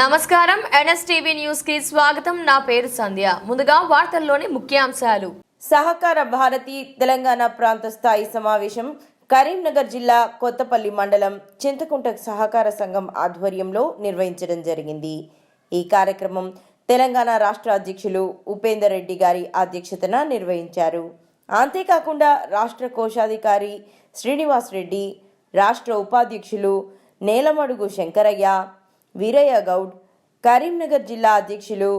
నమస్కారం. ఎన్ఎస్టీవీ న్యూస్కి స్వాగతం. నా పేరు సంధ్య. ముందుగా వార్తల్లోని ముఖ్యాంశాలు. సహకార భారతి తెలంగాణ ప్రాంత స్థాయి సమావేశం కరీంనగర్ జిల్లా కొత్తపల్లి మండలం చింతకుంట సహకార సంఘం ఆధ్వర్యంలో నిర్వహించడం జరిగింది. ఈ కార్యక్రమం తెలంగాణ రాష్ట్ర అధ్యక్షులు ఉపేందర్ రెడ్డి గారి అధ్యక్షతన నిర్వహించారు. అంతేకాకుండా రాష్ట్ర కోశాధికారి శ్రీనివాస్ రెడ్డి రాష్ట్ర ఉపాధ్యక్షులు నేలమడుగు శంకరయ్య వీరయ్య గౌడ్ కరీంనగర్ జిల్లా అధ్యక్షులు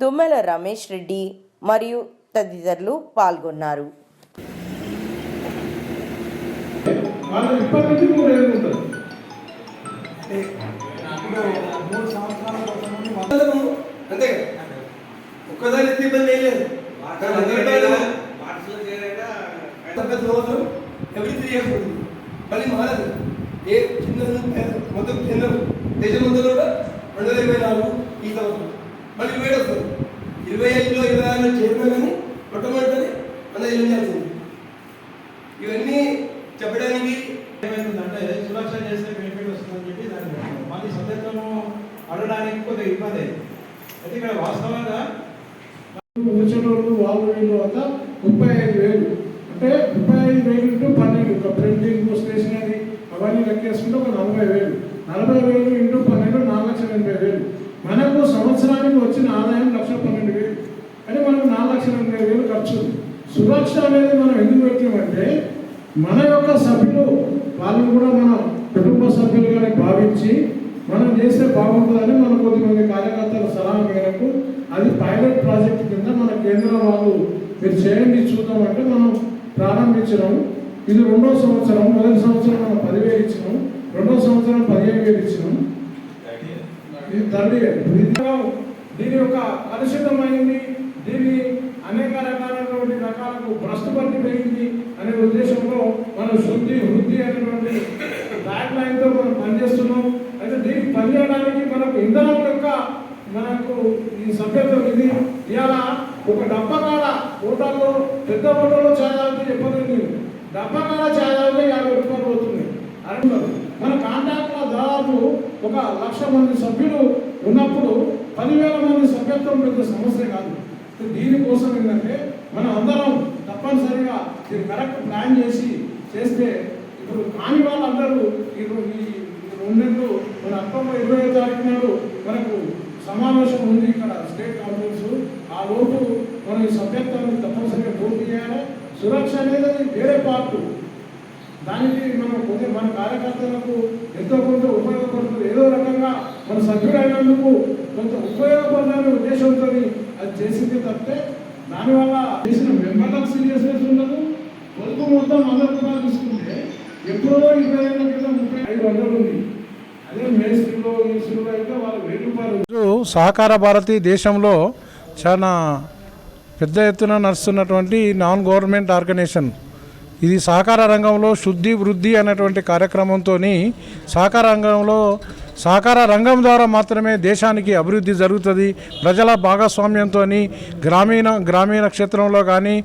తుమ్మల రమేష్ రెడ్డి మరియు తదితరులు పాల్గొన్నారు. ఇబ్బంది ఏం లేదు. కానీ అందరికీ తగ్గదు రోజు ఎవ్రీ త్రీ ఇయర్స్ ఉంటుంది. మళ్ళీ మారదు. ఏ చిన్న మొత్తం చిన్న దేశం కూడా రెండు వేల ఇరవై నాలుగు ఈ సంవత్సరం. మళ్ళీ వేడి వస్తుంది ఇరవై ఐదులో ఇరవై ఆరులో చేరినా కానీ మొట్టమొదటి మన ఏం చేయాల్సింది ఇవన్నీ చెప్పడానికి ఏమైందంటే సురక్ష చేస్తే బెనిఫిట్ వస్తుందని చెప్పి దాన్ని మళ్ళీ సభ్యత్వము అడగడానికి కొద్దిగా ఇబ్బంది అయింది. అయితే ఇక్కడ వాస్తవంగా కూర్చున్నోళ్ళు వాళ్ళు వీళ్ళు అంతా ముప్పై ఐదు వేలు. అంటే ముప్పై ఐదు వేలు ఇంటూ పన్నెండు ఒక ప్రింటింగ్ స్టేషనరీ అవన్నీ లెక్కేసుకుంటే ఒక నలభై వేలు నలభై వేలు ఇంటూ పన్నెండు నాలుగు లక్షల ఎనభై వేలు మనకు సంవత్సరానికి వచ్చిన ఆదాయం లక్ష పన్నెండు వేలు కానీ మనకు నాలుగు లక్షల ఎనభై వేలు ఖర్చు ఉంది. సురక్ష అనేది మనం ఎందుకు పెట్టామంటే మన యొక్క సభ్యులు వాళ్ళు కూడా మన కుటుంబ సభ్యులుగానే భావించి మనం చేస్తే బాగుంటుందని మన కొద్దిమంది కార్యకర్తల సలహా మేరకు అది పైలట్ ప్రాజెక్ట్ కింద మన కేంద్రం వాళ్ళు మీరు చేయండి చూద్దామంటే మనం ప్రారంభించినాం. ఇది రెండో సంవత్సరం మొదటి సంవత్సరం మనం పదివేలు ఇచ్చినాం రెండో సంవత్సరం పదిహేను వేలు ఇచ్చినాం. ఇది థర్డ్ ఇయర్ ఇది దీని యొక్క కలుషితమైంది రకాలకు భ్రష్టుపట్టి పెరిగింది అనే ఉద్దేశంలో మనం శుద్ధి వృద్ధి అనేటువంటి బ్యాక్ లైన్తో మనం పనిచేస్తున్నాం. అయితే దీనికి పనిచేయడానికి మనకు ఇంధనం యొక్క మనకు ఈ సభ్యత్వం ఇది ఇవాళ ఒక డబ్బా కాడ హోటల్లో పెద్ద హోటల్లో చేయాలంటే తాగితే చెప్పలేదు డబ్బా కాడ ఛాయ్ యాభై రూపాయలు పోతుంది అనుకున్నారు మన కాంటాక్ట్లో దాదాపు ఒక లక్ష మంది సభ్యులు ఉన్నప్పుడు పదివేల మంది సభ్యత్వం పెద్ద సమస్య కాదు. దీనికోసం ఏంటంటే మనం అందరం తప్పనిసరిగా మీరు కరెక్ట్ ప్లాన్ చేసి చేస్తే ఇప్పుడు కాని వాళ్ళందరూ ఈ ఈ రెండేళ్ళు మన అక్టోబర్ ఇరవై తారీఖు నాడు మనకు సమావేశం ఉంది ఇక్కడ స్టేట్ కాన్ఫరెన్స్ ఆ లోపు మనం ఈ సభ్యత్వాన్ని తప్పనిసరిగా పూర్తి చేయాలి. సురక్ష అనేది వేరే పార్ట్ దానికి మనం కొన్ని మన కార్యకర్తలకు ఎంతో కొంత ఉపయోగపడుతుంది. ఏదో రకంగా మన సభ్యుడైనందుకు కొంత ఉపయోగపడాలనే ఉద్దేశంతో అది చేసింది తప్పితే దానివల్ల చేసిన మెంబర్లకు సీరియస్నెస్ ఉండదు పొదుపు మొత్తం అందరు కూడా తీసుకుంటే ఎప్పుడో ఇరవై ఏళ్ళ క్రితం ముప్పై ఐదు వందలు ఉంది. అదే మేస్త్రిలో ఈసులో అయితే వాళ్ళు వెయ్యి రూపాయలు సహకార భారతి దేశంలో చాలా పెద్ద ఎత్తున నడుస్తున్నటువంటి నాన్ గవర్నమెంట్ ఆర్గనైజేషన్ ఇది సహకార రంగంలో శుద్ధి వృద్ధి అనేటువంటి కార్యక్రమంతో సహకార రంగంలో సహకార రంగం ద్వారా మాత్రమే దేశానికి అభివృద్ధి జరుగుతుంది. ప్రజల భాగస్వామ్యంతో గ్రామీణ గ్రామీణ క్షేత్రంలో కానీ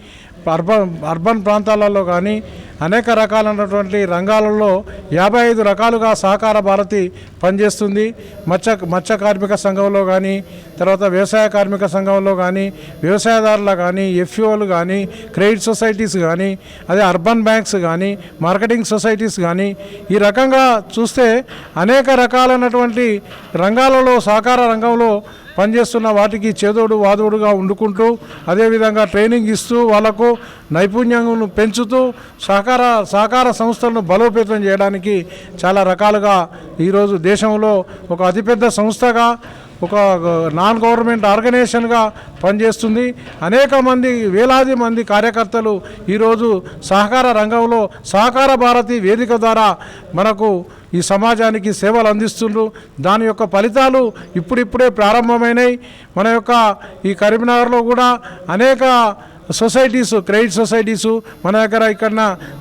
అర్బన్ అర్బన్ ప్రాంతాలలో కానీ అనేక రకాలైనటువంటి రంగాలలో యాభై ఐదు రకాలుగా సహకార భారతి పనిచేస్తుంది. మత్స్య మత్స్య కార్మిక సంఘంలో కానీ తర్వాత వ్యవసాయ కార్మిక సంఘంలో కానీ వ్యవసాయదారుల కానీ ఎఫ్ఓలు కానీ క్రెడిట్ సొసైటీస్ కానీ అదే అర్బన్ బ్యాంక్స్ కానీ మార్కెటింగ్ సొసైటీస్ కానీ ఈ రకంగా చూస్తే అనేక రకాలైనటువంటి రంగాలలో సహకార రంగంలో పనిచేస్తున్న వాటికి చేదోడు వాదోడుగా వండుకుంటూ అదేవిధంగా ట్రైనింగ్ ఇస్తూ వాళ్ళకు నైపుణ్యంను పెంచుతూ సహకార సహకార సంస్థలను బలోపేతం చేయడానికి చాలా రకాలుగా ఈరోజు దేశంలో ఒక అతిపెద్ద సంస్థగా ఒక నాన్ గవర్నమెంట్ ఆర్గనైజేషన్గా పనిచేస్తుంది. అనేక మంది వేలాది మంది కార్యకర్తలు ఈరోజు సహకార రంగంలో సహకార భారతి వేదిక ద్వారా మనకు ఈ సమాజానికి సేవలు అందిస్తుండ్రు. దాని యొక్క ఫలితాలు ఇప్పుడిప్పుడే ప్రారంభమైనాయి. మన యొక్క ఈ కరీంనగర్లో కూడా అనేక సొసైటీస్ క్రెడిట్ సొసైటీసు మన దగ్గర ఇక్కడ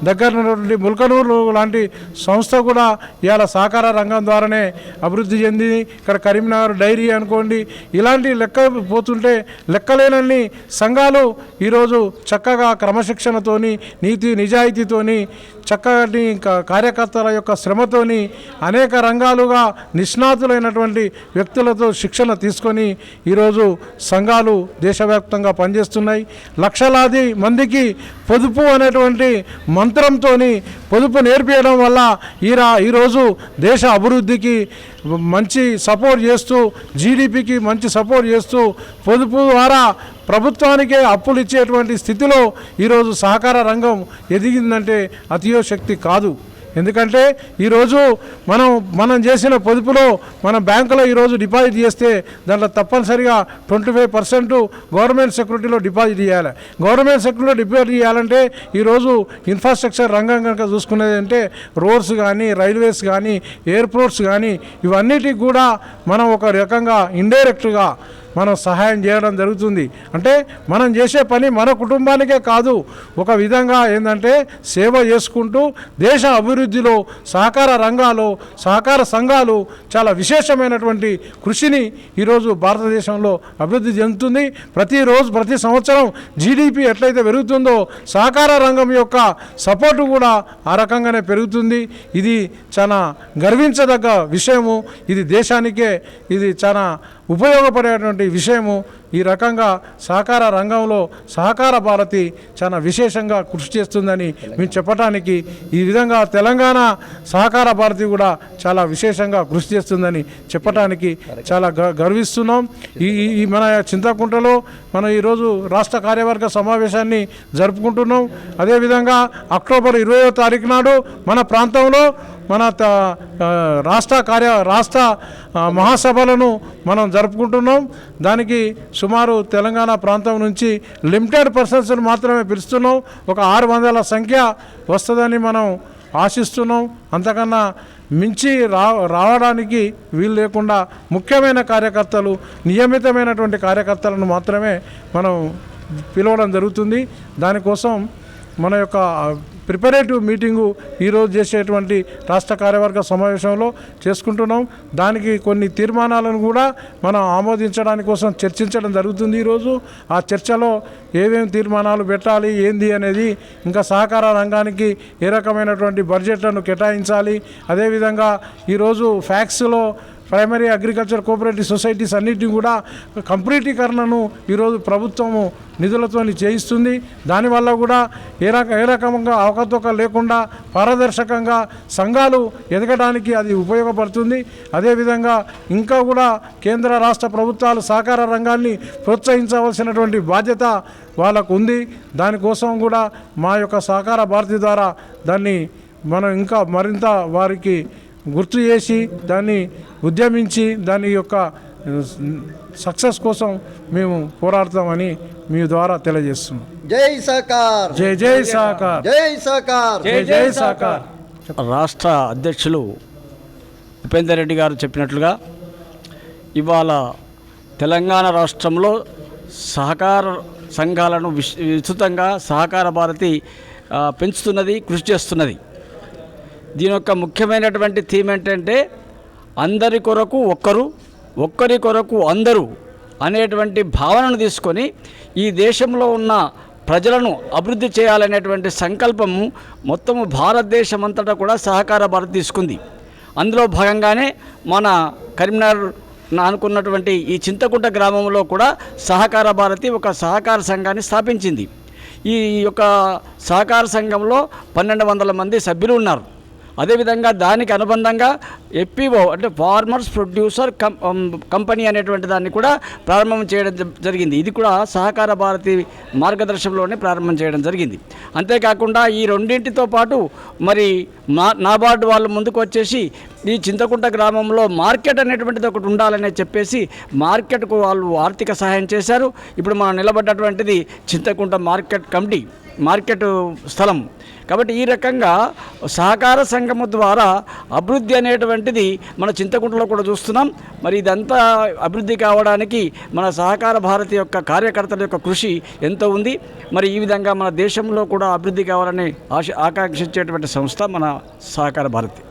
దగ్గర ఉన్నటువంటి ముల్కనూరు లాంటి సంస్థ కూడా ఇవాళ సహకార రంగం ద్వారానే అభివృద్ధి చెందింది ఇక్కడ కరీంనగర్ డైరీ అనుకోండి ఇలాంటి లెక్క పోతుంటే లెక్కలేనన్ని సంఘాలు ఈరోజు చక్కగా క్రమశిక్షణతోని నీతి నిజాయితీతోని చక్కటి కార్యకర్తల యొక్క శ్రమతోని అనేక రంగాలుగా నిష్ణాతులైనటువంటి వ్యక్తులతో శిక్షణ తీసుకొని ఈరోజు సంఘాలు దేశవ్యాప్తంగా పనిచేస్తున్నాయి. లక్షలాది మందికి పొదుపు అనేటువంటి మంత్రంతో పొదుపు నేర్పించడం వల్ల ఈరా ఈరోజు దేశ అభివృద్ధికి మంచి సపోర్ట్ చేస్తూ జీడిపికి మంచి సపోర్ట్ చేస్తూ పొదుపు ద్వారా ప్రభుత్వానికే అప్పులు ఇచ్చేటువంటి స్థితిలో ఈరోజు సహకార రంగం ఎదిగిందంటే అతియోశక్తి కాదు. ఎందుకంటే ఈరోజు మనం మనం చేసిన పొదుపులో మన బ్యాంకులో ఈరోజు డిపాజిట్ చేస్తే దాంట్లో తప్పనిసరిగా ట్వంటీ ఫైవ్ పర్సెంట్ గవర్నమెంట్ సెక్యూరిటీలో డిపాజిట్ చేయాలి. గవర్నమెంట్ సెక్యూరిటీలో డిపాజిట్ చేయాలంటే ఈరోజు ఇన్ఫ్రాస్ట్రక్చర్ రంగం కనుక చూసుకునేది అంటే రోడ్స్ కానీ రైల్వేస్ కానీ ఎయిర్పోర్ట్స్ కానీ ఇవన్నిటికి కూడా మనం ఒక రకంగా ఇండైరెక్ట్గా మనం సహాయం చేయడం జరుగుతుంది. అంటే మనం చేసే పని మన కుటుంబానికే కాదు. ఒక విధంగా ఏంటంటే సేవ చేసుకుంటూ దేశ అభివృద్ధిలో సహకార రంగాలు సహకార సంఘాలు చాలా విశేషమైనటువంటి కృషిని ఈరోజు భారతదేశంలో అభివృద్ధి చెందుతుంది. ప్రతిరోజు ప్రతి సంవత్సరం జీడిపి ఎట్లయితే పెరుగుతుందో సహకార రంగం యొక్క సపోర్టు కూడా ఆ రకంగానే పెరుగుతుంది. ఇది చాలా గర్వించదగ్గ విషయము. ఇది దేశానికే ఇది చాలా ఉపయోగపడేటువంటి విషయము ఈ రకంగా సహకార రంగంలో సహకార భారతి చాలా విశేషంగా కృషి చేస్తుందని మేము చెప్పడానికి ఈ విధంగా తెలంగాణ సహకార భారతి కూడా చాలా విశేషంగా కృషి చేస్తుందని చెప్పడానికి చాలా గ గర్విస్తున్నాం. ఈ ఈ- ఈ మన చింతకుంటలో మనం ఈరోజు రాష్ట్ర కార్యవర్గ సమావేశాన్ని జరుపుకుంటున్నాం. అదేవిధంగా అక్టోబర్ ఇరవయో తారీఖు నాడు మన ప్రాంతంలో మన త- రాష్ట్ర కార్య రాష్ట్ర మహాసభలను మనం జరుపుకుంటున్నాం. దానికి సుమారు తెలంగాణ ప్రాంతం నుంచి లిమిటెడ్ పర్సన్స్ని మాత్రమే పిలుస్తున్నాం. ఒక ఆరు వందల సంఖ్య వస్తుందని మనం ఆశిస్తున్నాం. అంతకన్నా మించి రా రావడానికి వీలు లేకుండా ముఖ్యమైన కార్యకర్తలు నియమితమైనటువంటి కార్యకర్తలను మాత్రమే మనం పిలవడం జరుగుతుంది. దానికోసం మన యొక్క ప్రిపరేటివ్ మీటింగు ఈరోజు చేసేటువంటి రాష్ట్ర కార్యవర్గ సమావేశంలో చేసుకుంటున్నాం. దానికి కొన్ని తీర్మానాలను కూడా మనం ఆమోదించడానికి కోసం చర్చించడం జరుగుతుంది ఈరోజు. ఆ చర్చలో ఏమేమి తీర్మానాలు పెట్టాలి ఏంది అనేది ఇంకా సహకార రంగానికి ఏ రకమైనటువంటి బడ్జెట్లను కేటాయించాలి. అదేవిధంగా ఈరోజు ఫ్యాక్స్లో ప్రైమరీ అగ్రికల్చర్ కోఆపరేటివ్ సొసైటీస్ అన్నిటిని కూడా కంప్లీటీకరణను ఈరోజు ప్రభుత్వము నిధులతో చేయిస్తుంది. దానివల్ల కూడా ఏ రక ఏ రకంగా అవకతవక లేకుండా పారదర్శకంగా సంఘాలు ఎదగడానికి అది ఉపయోగపడుతుంది. అదేవిధంగా ఇంకా కూడా కేంద్ర రాష్ట్ర ప్రభుత్వాలు సహకార రంగాన్ని ప్రోత్సహించవలసినటువంటి బాధ్యత వాళ్ళకు ఉంది. దానికోసం కూడా మా యొక్క సహకార భారతి ద్వారా దాన్ని మనం ఇంకా మరింత వారికి గుర్తు చేసి దాన్ని ఉద్యమించి దాని యొక్క సక్సెస్ కోసం మేము పోరాడతామని మీ ద్వారా తెలియజేస్తున్నాం. జై సహకార్ జై జై సహకార్ జై సహకార్ జై జై సహకార్ రాష్ట్ర అధ్యక్షులు ఉపేందర్ రెడ్డి గారు చెప్పినట్లుగా ఇవాళ తెలంగాణ రాష్ట్రంలో సహకార సంఘాలను విస్- విస్తృతంగా సహకార భారతి పెంచుతున్నది కృషి చేస్తున్నది. దీని యొక్క ముఖ్యమైనటువంటి థీమ్ ఏంటంటే అందరి కొరకు ఒక్కరు ఒక్కరి కొరకు అందరూ అనేటువంటి భావనను తీసుకొని ఈ దేశంలో ఉన్న ప్రజలను అభివృద్ధి చేయాలనేటువంటి సంకల్పము మొత్తము భారతదేశం అంతటా కూడా సహకార భారత్ తీసుకుంది. అందులో భాగంగానే మన కరీంనగర్ అనుకున్నటువంటి ఈ చింతకుంట గ్రామంలో కూడా సహకార భారతి ఒక సహకార సంఘాన్ని స్థాపించింది. ఈ యొక్క సహకార సంఘంలో పన్నెండు వందల మంది సభ్యులు ఉన్నారు. అదేవిధంగా దానికి అనుబంధంగా ఎఫ్పిఓ అంటే ఫార్మర్స్ ప్రొడ్యూసర్ కం కంపెనీ అనేటువంటి దాన్ని కూడా ప్రారంభం చేయడం జ- జరిగింది. ఇది కూడా సహకార భారతి మార్గదర్శనంలోనే ప్రారంభం చేయడం జరిగింది. అంతేకాకుండా ఈ రెండింటితో పాటు మరి మా నాబార్డు వాళ్ళు ముందుకు వచ్చేసి ఈ చింతకుంట గ్రామంలో మార్కెట్ అనేటువంటిది ఒకటి ఉండాలని చెప్పేసి మార్కెట్కు వాళ్ళు ఆర్థిక సహాయం చేశారు. ఇప్పుడు మనం నిలబడ్డటువంటిది చింతకుంట మార్కెట్ కమిటీ మార్కెట్ స్థలం. కాబట్టి ఈ రకంగా సహకార సంఘము ద్వారా అభివృద్ధి అనేటువంటిది మన చింతకుంటలో కూడా చూస్తున్నాం. మరి ఇదంతా అభివృద్ధి కావడానికి మన సహకార భారతి యొక్క కార్యకర్తల యొక్క కృషి ఎంతో ఉంది. మరి ఈ విధంగా మన దేశంలో కూడా అభివృద్ధి కావాలని ఆశ ఆకాంక్షించేటువంటి సంస్థ మన సహకార భారతి.